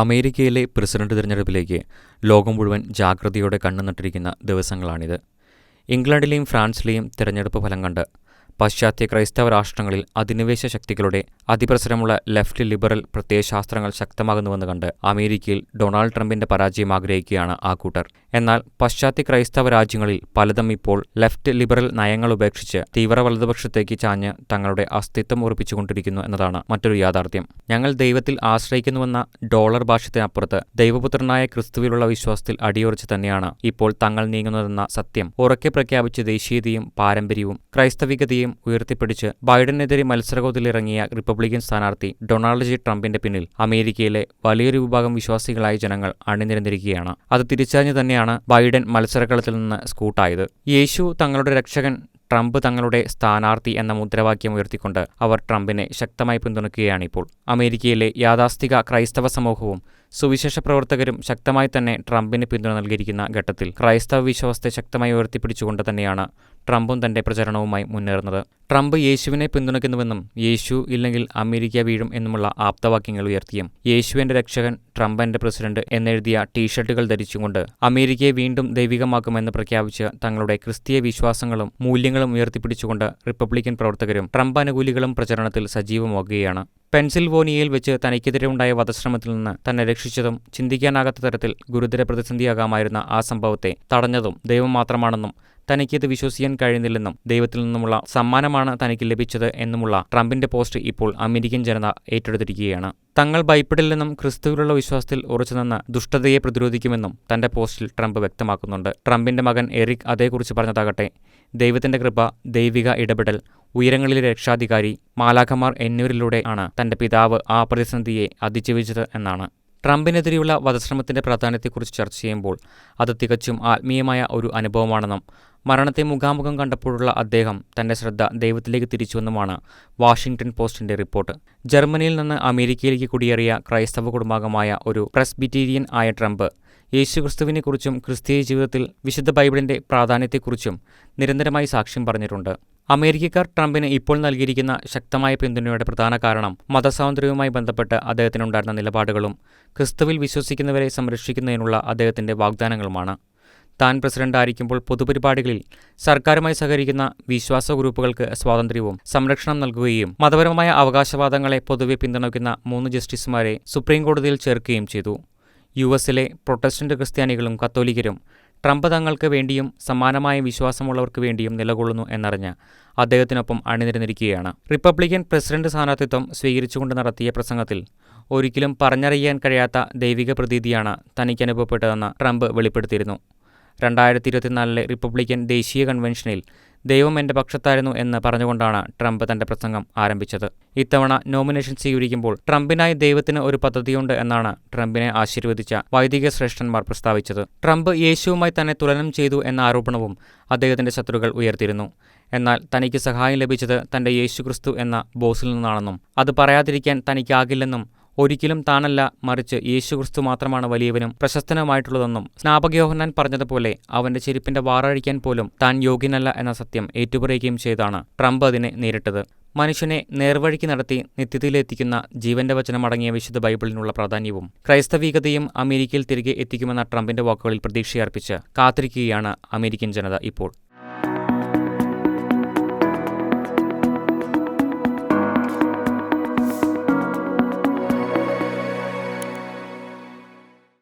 അമേരിക്കയിലെ പ്രസിഡന്റ് തിരഞ്ഞെടുപ്പിലേക്ക് ലോകം മുഴുവൻ ജാഗ്രതയോടെ കണ്ണു നട്ടിരിക്കുന്ന ദിവസങ്ങളാണിത്. ഇംഗ്ലണ്ടിലെയും ഫ്രാൻസിലെയും തിരഞ്ഞെടുപ്പ് ഫലം കണ്ട് പാശ്ചാത്യ ക്രൈസ്തവ രാഷ്ട്രങ്ങളിൽ അധിനിവേശ ശക്തികളുടെ അതിപ്രസരമുള്ള ലെഫ്റ്റ് ലിബറൽ പ്രത്യയശാസ്ത്രങ്ങൾ ശക്തമാകുന്നുവെന്ന് കണ്ട് അമേരിക്കയിൽ ഡൊണാൾഡ് ട്രംപിന്റെ പരാജയം ആഗ്രഹിക്കുകയാണ് ആ കൂട്ടർ. എന്നാൽ പാശ്ചാത്യ ക്രൈസ്തവ രാജ്യങ്ങളിൽ പലതും ഇപ്പോൾ ലെഫ്റ്റ് ലിബറൽ നയങ്ങൾ ഉപേക്ഷിച്ച് തീവ്ര വലതുപക്ഷത്തേക്ക് ചാഞ്ഞ് തങ്ങളുടെ അസ്തിത്വം ഉറപ്പിച്ചുകൊണ്ടിരിക്കുന്നു എന്നതാണ് മറ്റൊരു യാഥാർത്ഥ്യം. ഞങ്ങൾ ദൈവത്തിൽ ആശ്രയിക്കുന്നുവെന്ന ഡോളർ ഭാഷത്തിനപ്പുറത്ത് ദൈവപുത്രനായ ക്രിസ്തുവിലുള്ള വിശ്വാസത്തിൽ അടിയുറച്ച് തന്നെയാണ് ഇപ്പോൾ തങ്ങൾ നീങ്ങുന്നതെന്ന സത്യം ഉറക്കെ പ്രഖ്യാപിച്ച് ദേശീയതയും പാരമ്പര്യവും ക്രൈസ്തവികതയും ഉയർത്തിപ്പിടിച്ച് ബൈഡനെതിരെ മത്സരകോതിലിറങ്ങിയ റിപ്പബ്ലിക്കൻ സ്ഥാനാർത്ഥി ഡൊണാൾഡ് ജി ട്രംപിന്റെ പിന്നിൽ അമേരിക്കയിലെ വലിയൊരു വിഭാഗം വിശ്വാസികളായ ജനങ്ങൾ അണിനിരന്നിരിക്കുകയാണ്. അത് തിരിച്ചറിഞ്ഞു തന്നെയാണ് ബൈഡൻ മത്സരക്കളത്തിൽ നിന്ന് സ്കൂട്ടായത്. യേശു തങ്ങളുടെ രക്ഷകൻ ട്രംപ് തങ്ങളുടെ സ്ഥാനാർത്ഥി എന്ന മുദ്രാവാക്യം ഉയർത്തിക്കൊണ്ട് അവർ ട്രംപിനെ ശക്തമായി പിന്തുണയ്ക്കുകയാണിപ്പോൾ. അമേരിക്കയിലെ യാഥാസ്ഥിക ക്രൈസ്തവ സമൂഹവും സുവിശേഷ പ്രവർത്തകരും ശക്തമായി തന്നെ ട്രംപിന് പിന്തുണ നൽകിയിരിക്കുന്ന ഘട്ടത്തിൽ ക്രൈസ്തവ വിശ്വാസത്തെ ശക്തമായി ഉയർത്തിപ്പിടിച്ചുകൊണ്ട് തന്നെയാണ് ട്രംപും തന്റെ പ്രചരണവുമായി മുന്നേറുന്നത്. ട്രംപ് യേശുവിനെ പിന്തുണയ്ക്കുന്നുവെന്നും യേശു ഇല്ലെങ്കിൽ അമേരിക്ക വീഴും എന്നുമുള്ള ആപ്തവാക്യങ്ങൾ ഉയർത്തിയും യേശുവിന്റെ രക്ഷകൻ ട്രംപ് എന്റെ പ്രസിഡന്റ് എന്നെഴുതിയ ടീഷർട്ടുകൾ ധരിച്ചുകൊണ്ട് അമേരിക്കയെ വീണ്ടും ദൈവികമാക്കുമെന്ന് പ്രഖ്യാപിച്ച് തങ്ങളുടെ ക്രിസ്തീയ വിശ്വാസങ്ങളും മൂല്യങ്ങളും ഉയർത്തിപ്പിടിച്ചുകൊണ്ട് റിപ്പബ്ലിക്കൻ പ്രവർത്തകരും ട്രംപ് അനുകൂലികളും പ്രചരണത്തിൽ സജീവമാകുകയാണ്. പെൻസിൽവേനിയയിൽ വെച്ച് തനിക്കെതിരെ ഉണ്ടായ വധശ്രമത്തിൽ നിന്ന് തന്നെ രക്ഷിച്ചതും ചിന്തിക്കാനാകാത്ത തരത്തിൽ ഗുരുതര പ്രതിസന്ധിയാകാമായിരുന്ന ആ സംഭവത്തെ തടഞ്ഞതും ദൈവം മാത്രമാണെന്നും തനിക്കിത് വിശ്വസിക്കാൻ കഴിയുന്നില്ലെന്നും ദൈവത്തിൽ നിന്നുമുള്ള സമ്മാനമാണ് തനിക്ക് ലഭിച്ചത് എന്നുമുള്ള ട്രംപിന്റെ പോസ്റ്റ് ഇപ്പോൾ അമേരിക്കൻ ജനത ഏറ്റെടുത്തിരിക്കുകയാണ്. തങ്ങൾ ഭയപ്പെടില്ലെന്നും ക്രിസ്തുവിലുള്ള വിശ്വാസത്തിൽ ഉറച്ചുനിന്ന് ദുഷ്ടതയെ പ്രതിരോധിക്കുമെന്നും തന്റെ പോസ്റ്റിൽ ട്രംപ് വ്യക്തമാക്കുന്നുണ്ട്. ട്രംപിന്റെ മകൻ എറിക് അതേക്കുറിച്ച് പറഞ്ഞതാകട്ടെ ദൈവത്തിന്റെ കൃപ, ദൈവിക ഇടപെടൽ, ഉയരങ്ങളിലെ രക്ഷാധികാരി, മാലാഖമാർ എന്നിവരിലൂടെ ആണ് തന്റെ പിതാവ് ആ പ്രതിസന്ധിയെ അതിജീവിച്ചത് എന്നാണ്. ട്രംപിനെതിരെയുള്ള വധശ്രമത്തിന്റെ പ്രാധാന്യത്തെക്കുറിച്ച് ചർച്ച ചെയ്യുമ്പോൾ അത് തികച്ചും ആത്മീയമായ ഒരു അനുഭവമാണെന്നും മരണത്തെ മുഖാമുഖം കണ്ടപ്പോഴുള്ള അദ്ദേഹം തന്റെ ശ്രദ്ധ ദൈവത്തിലേക്ക് തിരിച്ചുവെന്നുമാണ് വാഷിംഗ്ടൺ പോസ്റ്റിന്റെ റിപ്പോർട്ട്. ജർമ്മനിയിൽ നിന്ന് അമേരിക്കയിലേക്ക് കുടിയേറിയ ക്രൈസ്തവ കുടുംബാംഗമായ ഒരു പ്രസ്ബിറ്റീരിയൻ ആയ ട്രംപ് യേശുക്രിസ്തുവിനെക്കുറിച്ചും ക്രിസ്തീയ ജീവിതത്തിൽ വിശുദ്ധ ബൈബിളിന്റെ പ്രാധാന്യത്തെക്കുറിച്ചും നിരന്തരമായി സാക്ഷ്യം പറഞ്ഞിട്ടുണ്ട്. അമേരിക്കക്കാർ ട്രംപിന് ഇപ്പോൾ നൽകിയിരിക്കുന്ന ശക്തമായ പിന്തുണയുടെ പ്രധാന കാരണം മതസ്വാതന്ത്ര്യവുമായി ബന്ധപ്പെട്ട് അദ്ദേഹത്തിനുണ്ടായിരുന്ന നിലപാടുകളും ക്രിസ്തുവിൽ വിശ്വസിക്കുന്നവരെ സംരക്ഷിക്കുന്നതിനുള്ള അദ്ദേഹത്തിന്റെ വാഗ്ദാനങ്ങളുമാണ്. താൻ പ്രസിഡന്റായിരിക്കുമ്പോൾ പൊതുപരിപാടികളിൽ സർക്കാരുമായി സഹകരിക്കുന്ന വിശ്വാസ ഗ്രൂപ്പുകൾക്ക് സ്വാതന്ത്ര്യവും സംരക്ഷണം നൽകുകയും മതപരമായ അവകാശവാദങ്ങളെ പൊതുവെ പിന്തുണയ്ക്കുന്ന മൂന്ന് ജസ്റ്റിസുമാരെ സുപ്രീം കോടതിയിൽ ചേർക്കുകയും ചെയ്തു. യു. എസിലെ പ്രൊട്ടസ്റ്റന്റ് ക്രിസ്ത്യാനികളും കത്തോലിക്കരും ട്രംപ് തങ്ങൾക്ക് വേണ്ടിയും സമാനമായ വിശ്വാസമുള്ളവർക്ക് വേണ്ടിയും നിലകൊള്ളുന്നു എന്നറിഞ്ഞ് അദ്ദേഹത്തിനൊപ്പം അണിനിരന്നിരിക്കുകയാണ്. റിപ്പബ്ലിക്കൻ പ്രസിഡന്റ് സ്ഥാനാർത്ഥിത്വം സ്വീകരിച്ചുകൊണ്ട് നടത്തിയ പ്രസംഗത്തിൽ ഒരിക്കലും പറഞ്ഞറിയാൻ കഴിയാത്ത ദൈവിക പ്രതീതിയാണ് തനിക്കനുഭവപ്പെട്ടതെന്ന് ട്രംപ് വെളിപ്പെടുത്തിയിരുന്നു. രണ്ടായിരത്തി ഇരുപത്തിനാലിലെ റിപ്പബ്ലിക്കൻ ദേശീയ കൺവെൻഷനിൽ ദൈവം എന്റെ പക്ഷത്തായിരുന്നു എന്ന് പറഞ്ഞുകൊണ്ടാണ് ട്രംപ് തന്റെ പ്രസംഗം ആരംഭിച്ചത്. ഇത്തവണ നോമിനേഷൻ സ്വീകരിക്കുമ്പോൾ ട്രംപിനായി ദൈവത്തിന് ഒരു പദ്ധതിയുണ്ട് എന്നാണ് ട്രംപിനെ ആശീർവദിച്ച വൈദിക ശ്രേഷ്ഠന്മാർ പ്രസ്താവിച്ചത്. ട്രംപ് യേശുവുമായി തന്നെ തുലനം ചെയ്തു എന്ന ആരോപണവും അദ്ദേഹത്തിന്റെ ശത്രുക്കൾ ഉയർത്തിയിരുന്നു. എന്നാൽ തനിക്ക് സഹായം ലഭിച്ചത് തന്റെ യേശുക്രിസ്തു എന്ന ബോസിൽ നിന്നാണെന്നും അത് പറയാതിരിക്കാൻ തനിക്കാകില്ലെന്നും ഒരിക്കലും താനല്ല മറിച്ച് യേശുക്രിസ്തു മാത്രമാണ് വലിയവനും പ്രശസ്തനുമായിട്ടുള്ളതെന്നും സ്നാപക യോഹന്നാൻ പറഞ്ഞതുപോലെ അവന്റെ ചെരുപ്പിന്റെ വാറഴിക്കാൻ പോലും താൻ യോഗ്യനല്ല എന്ന സത്യം ഏറ്റുപറയുകയും ചെയ്താണ് ട്രംപ് അതിനെ നേരിട്ടത്. മനുഷ്യനെ നേർവഴിക്ക് നടത്തി നിത്യതയിലെത്തിക്കുന്ന ജീവന്റെ വചനം അടങ്ങിയ വിശുദ്ധ ബൈബിളിനുള്ള പ്രാധാന്യവും ക്രൈസ്തവീകതയും അമേരിക്കയിൽ തിരികെ എത്തിക്കുമെന്ന ട്രംപിന്റെ വാക്കുകളിൽ പ്രതീക്ഷയർപ്പിച്ച് കാത്തിരിക്കുകയാണ് അമേരിക്കൻ ജനത ഇപ്പോൾ.